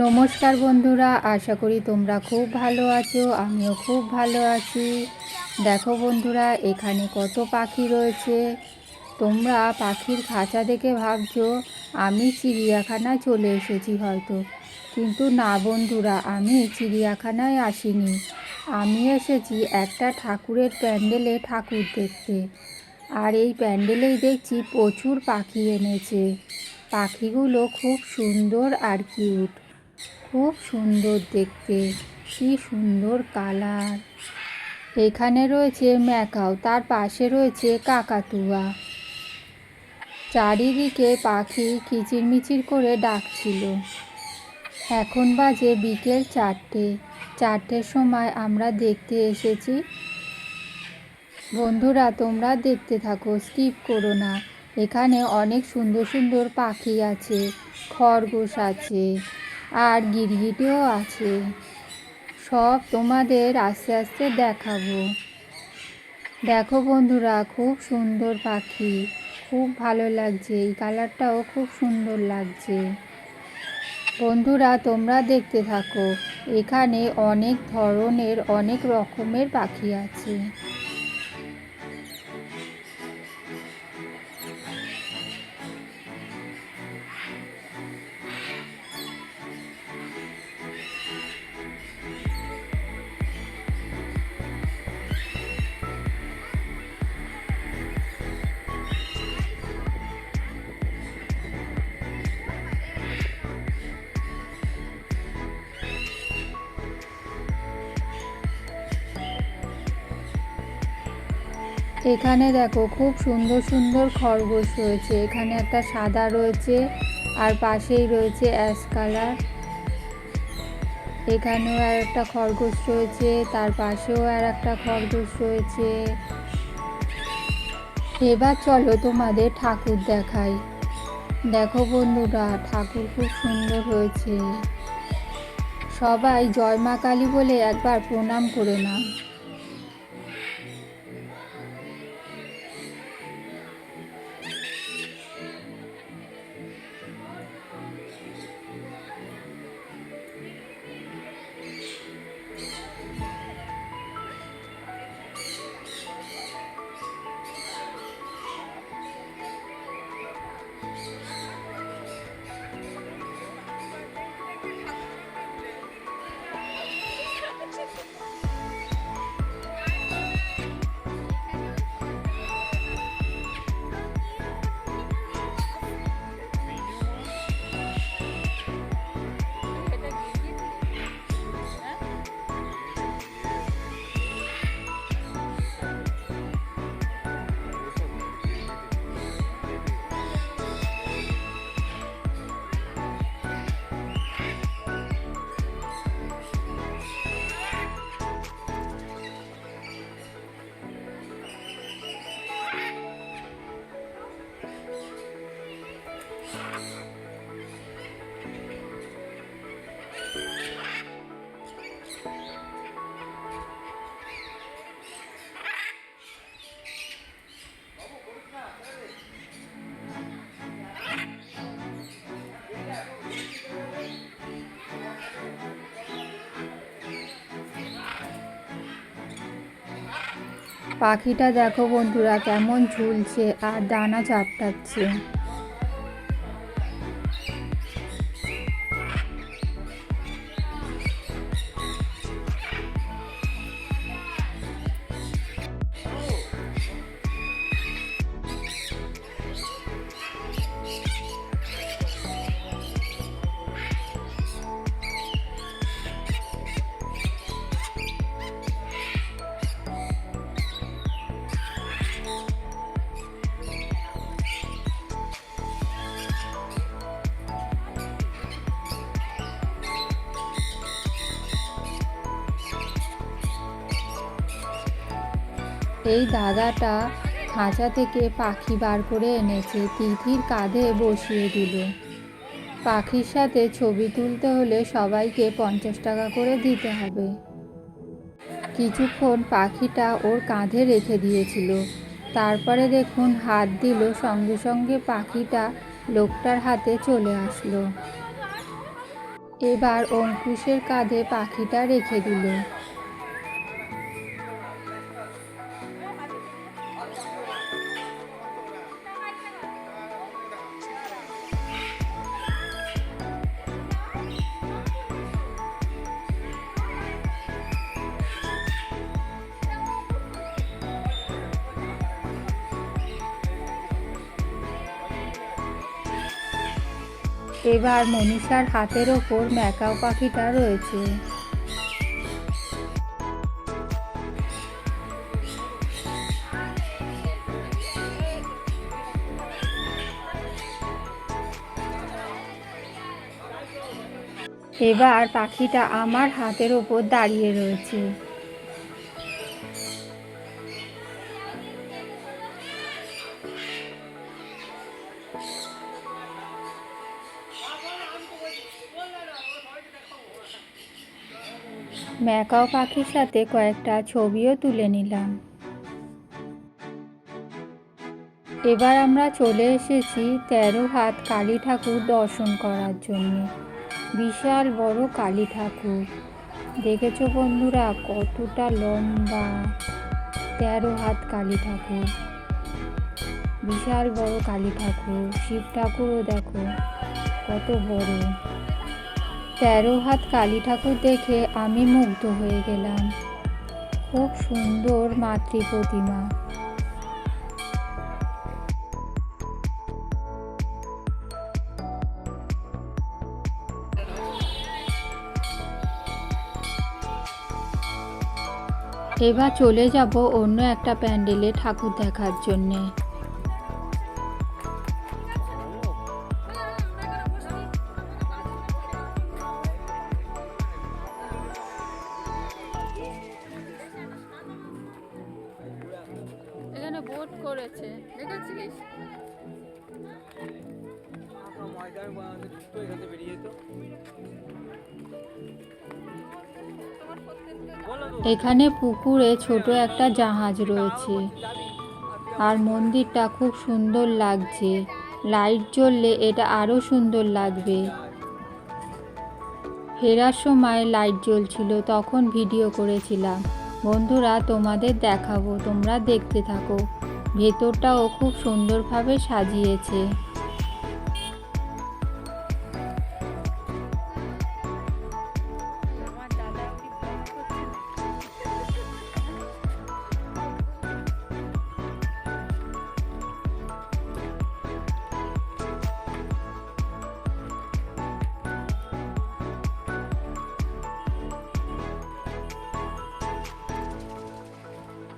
নমস্কার বন্ধুরা, আশা করি তোমরা খুব ভালো আছো, আমিও খুব ভালো আছি। দেখো বন্ধুরা, এখানে কত পাখি রয়েছে। তোমরা পাখির খাঁচা দেখে ভাবছ, আমি চিড়িয়াখানায় চলে এসেছি হয়তো। কিন্তু না বন্ধুরা, আমি চিড়িয়াখানায় আসিনি। আমি এসেছি একটা ঠাকুরের প্যান্ডেলে ঠাকুর দেখতে। আর এই প্যান্ডেলেই দেখছি প্রচুর পাখি এনেছে। পাখিগুলো খুব সুন্দর আর কিউট। খুব সুন্দর দেখতে, কি সুন্দর কালার। এখানে রয়েছে ম্যাকাও, তার পাশে রয়েছে কাকাতুয়া। চারিদিকে পাখি কিচিরমিচির করে ডাকছিল। এখন বাজে বিকেল চারটে। চারটের সময় আমরা দেখতে এসেছি। বন্ধুরা, তোমরা দেখতে থাকো, স্কিপ করো না। এখানে অনেক সুন্দর সুন্দর পাখি আছে, খরগোশ আছে। আর গিরগিটিও আছে। সব তোমাদের আস্তে আস্তে দেখাবো। দেখো বন্ধুরা, খুব সুন্দর পাখি। খুব ভালো লাগছে। এই কালারটাও খুব সুন্দর লাগছে। বন্ধুরা, তোমরা দেখতে থাকো। এখানে অনেক ধরনের, অনেক রকমের পাখি আছে। এখানে দেখো খুব সুন্দর সুন্দর খরগোশ রয়েছে। এখানে একটা সাদা রয়েছে আর পাশেই রয়েছে অ্যাশ কালার। এখানেও আর একটা খরগোশ রয়েছে, তার পাশেও আর একটা খরগোশ রয়েছে। এবার চলো তোমাদের ঠাকুর দেখাই। দেখো বন্ধুরা, ঠাকুর খুব সুন্দর হয়েছে সবাই জয় মা কালী বলে একবার প্রণাম করে নাও। পাখিটা দেখো বন্ধুরা কেমন ঝুলছে আর দানা চাপটাচ্ছে। এই দাদাটা খাঁচা থেকে পাখি বার করে এনেছে, তিথির কাঁধে বসিয়ে দিল। পাখির সাথে ছবি তুলতে হলে সবাইকে পঞ্চাশ টাকা করে দিতে হবে। কিছুক্ষণ পাখিটা ওর কাঁধে রেখে দিয়েছিল। তারপরে দেখুন হাত দিল, সঙ্গে সঙ্গে পাখিটা লোকটার হাতে চলে আসলো। এবার অঙ্কুশের কাঁধে পাখিটা রেখে দিল। এবার মনীষার হাতের ওপর ম্যাকাও পাখিটা রয়েছে। এবার পাখিটা আমার হাতের ওপর দাঁড়িয়ে রয়েছে। ম্যাকাও পাখির সাথে কয়েকটা ছবিও তুলে নিলাম। এবার আমরা চলে এসেছি তেরো হাত কালী ঠাকুর দর্শন করার জন্য। বিশাল বড় কালী ঠাকুর। দেখেছ বন্ধুরা কতটা লম্বা? তেরো হাত কালী ঠাকুর। বিশাল বড় কালী ঠাকুর। শিব ঠাকুরও দেখো, কত বড়। তেরো হাত কালী ঠাকুর দেখে আমি মুগ্ধ হয়ে গেলাম। খুব সুন্দর মাতৃ প্রতিমা এবার চলে যাব অন্য একটা প্যান্ডেলে ঠাকুর দেখার জন্যে। করেছে। এখান পুকুরে ছোট একটা জাহাজ রয়েছে। আর মন্দিরটা খুব সুন্দর লাগছে। লাইট জ্বললে এটা আরও সুন্দর লাগবে। ফেরার সময় লাইট জ্বলছিল তখন ভিডিও করেছিলাম। বন্ধুরা তোমাদের দেখাবো তোমরা দেখতে থাকো। ভেতরটাও খুব সুন্দরভাবে সাজিয়েছে।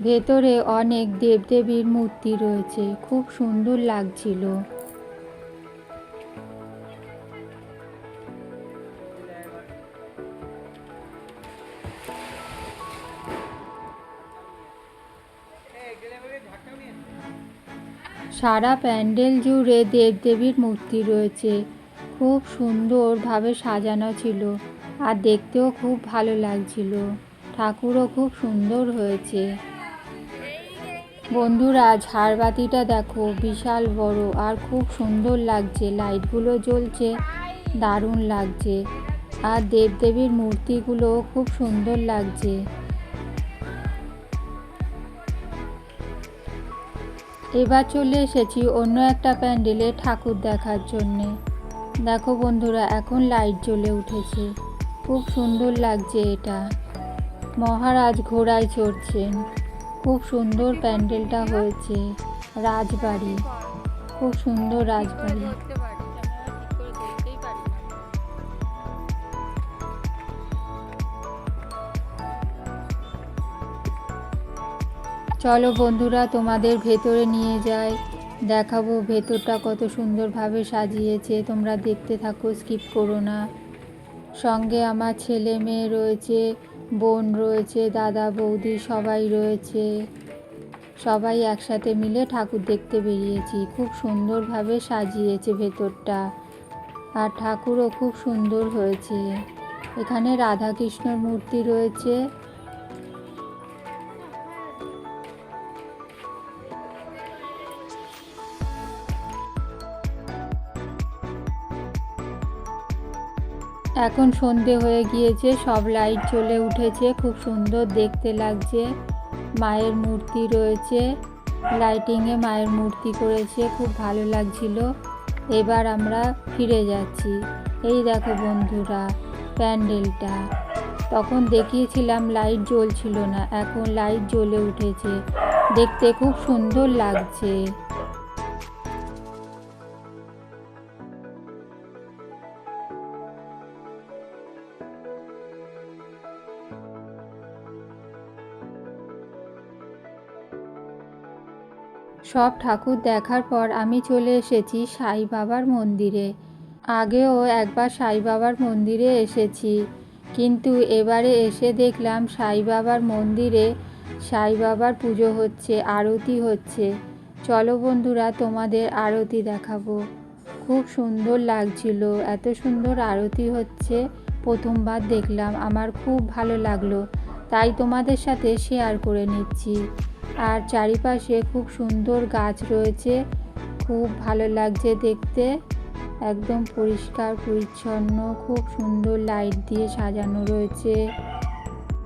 ভেতরে অনেক দেবদেবীর মূর্তি রয়েছে। খুব সুন্দর লাগছিল। সারা প্যান্ডেল জুড়ে দেবদেবীর মূর্তি রয়েছে। খুব সুন্দরভাবে সাজানো ছিল আর দেখতেও খুব ভালো লাগছিল। ঠাকুরও খুব সুন্দর হয়েছে। বন্ধুরা, ঝাড়বাতিটা দেখো, বিশাল বড় আর খুব সুন্দর লাগছে। লাইটগুলো জ্বলছে, দারুণ লাগছে। আর দেবদেবীর মূর্তিগুলো খুব সুন্দর লাগছে। এবার চলে এসেছি অন্য একটা প্যান্ডেলে ঠাকুর দেখার জন্যে। দেখো বন্ধুরা, এখন লাইট জ্বলে উঠেছে। খুব সুন্দর লাগছে এটা। মহারাজ ঘোড়ায় চড়ছেন। খুব সুন্দর প্যান্ডেলটা হয়েছে, রাজবাড়ি। খুব সুন্দর রাজবাড়ি। চলো বন্ধুরা, তোমাদের ভেতরে নিয়ে যাই। দেখাবো ভেতরটা কত সুন্দরভাবে সাজিয়েছে। তোমরা দেখতে থাকো, স্কিপ করো না। সঙ্গে আমার ছেলে মেয়ে রয়েছে। বোন রয়েছে, দাদা, বৌদি সবাই রয়েছে। সবাই একসাথে মিলে ঠাকুর দেখতে বেরিয়েছি। খুব সুন্দরভাবে সাজিয়েছে ভেতরটা। আর ঠাকুরও খুব সুন্দর হয়েছে। এখানে রাধাকৃষ্ণর মূর্তি রয়েছে। এখন সন্ধে হয়ে গিয়েছে, সব লাইট জ্বলে উঠেছে, খুব সুন্দর দেখতে লাগছে। মায়ের মূর্তি রয়েছে লাইটিংয়ে মায়ের মূর্তি করেছে, খুব ভালো লাগছিল। এবার আমরা ফিরে যাচ্ছি। এই দেখো বন্ধুরা, প্যান্ডেলটা। তখন দেখিয়েছিলাম লাইট জ্বলছিল না, এখন লাইট জ্বলে উঠেছে। দেখতে খুব সুন্দর লাগছে। সব ঠাকুর দেখার পর আমি চলে এসেছি সাই বাবার মন্দিরে। আগেও একবার সাই বাবার মন্দিরে এসেছি। কিন্তু এবারে এসে দেখলাম সাই বাবার মন্দিরে সাই বাবার পুজো হচ্ছে, আরতি হচ্ছে। চলো বন্ধুরা, তোমাদের আরতি দেখাবো। খুব সুন্দর লাগছিল, এত সুন্দর আরতি হচ্ছে। প্রথমবার দেখলাম, আমার খুব ভালো লাগল। তাই তোমাদের সাথে শেয়ার করে নিচ্ছি। আর চারিপাশে খুব সুন্দর গাছ রয়েছে। খুব ভালো লাগছে দেখতে। একদম পরিষ্কার, পরিচ্ছন্ন, খুব সুন্দর লাইট দিয়ে সাজানো রয়েছে।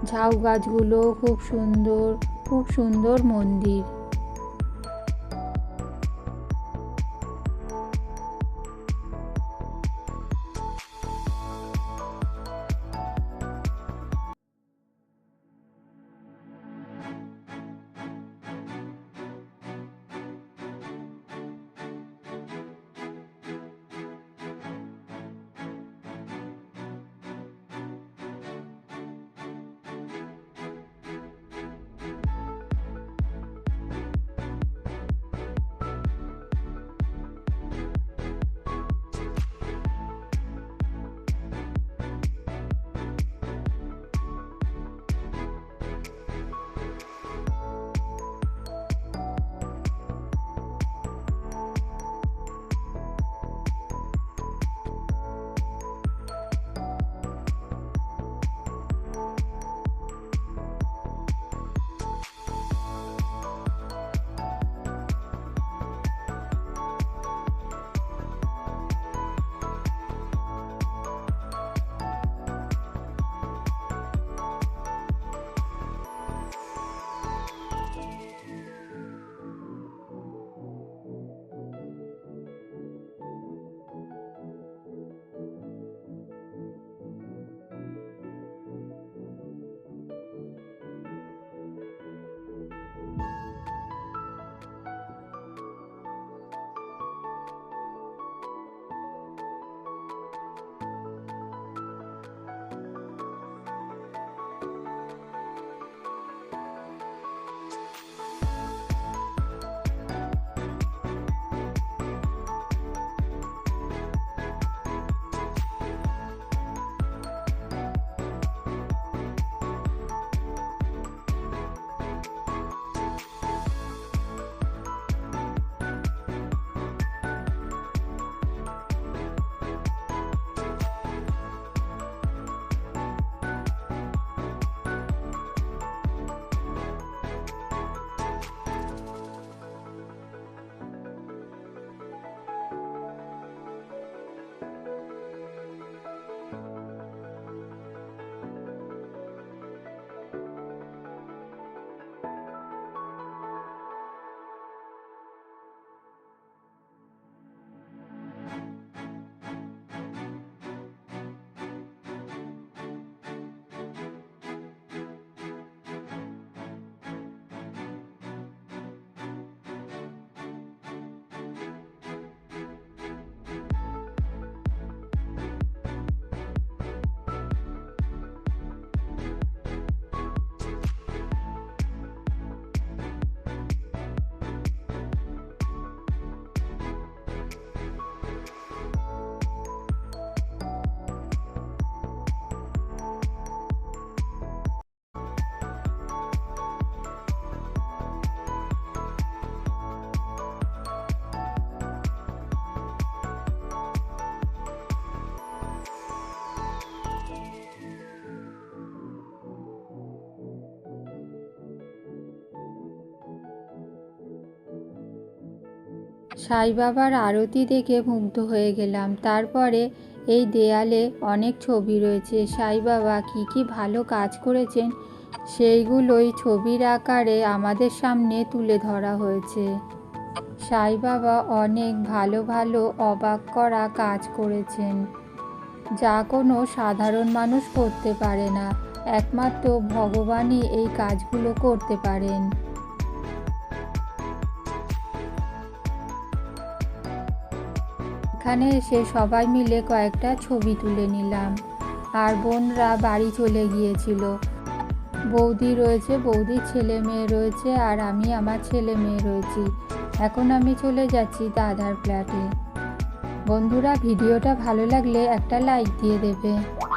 ঝাউ গাছগুলো খুব সুন্দর খুব সুন্দর মন্দির। সাই বাবার আরতি দেখে মুগ্ধ হয়ে গেলাম। তারপরে এই দেয়ালে অনেক ছবি রয়েছে। সাই বাবা কী কী ভালো কাজ করেছেন, সেইগুলোই ছবির আকারে আমাদের সামনে তুলে ধরা হয়েছে। সাই বাবা অনেক ভালো ভালো অবাক করা কাজ করেছেন, যা কোনো সাধারণ মানুষ করতে পারে না। একমাত্র ভগবানই এই কাজগুলো করতে পারেন। এখানে এসে সবাই মিলে কয়েকটা ছবি তুলে নিলাম। আর বোনরা বাড়ি চলে গিয়েছিল। বৌদি রয়েছে, বৌদির ছেলে মেয়ে রয়েছে, আর আমি আমার ছেলে মেয়ে রয়েছি। এখন আমি চলে যাচ্ছি দাদার ফ্ল্যাটে। বন্ধুরা, ভিডিওটা ভালো লাগলে একটা লাইক দিয়ে দেবে।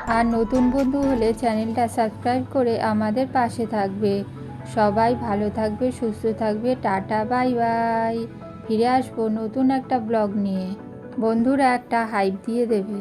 আর নতুন বন্ধু হলে চ্যানেলটা সাবস্ক্রাইব করে আমাদের পাশে থাকবে। সবাই ভালো থাকবে, সুস্থ থাকবে। Tata, bye bye. ফিরে আসব নতুন একটা ব্লগ নিয়ে। বন্ধুরা একটা হাইপ দিয়ে দেবে।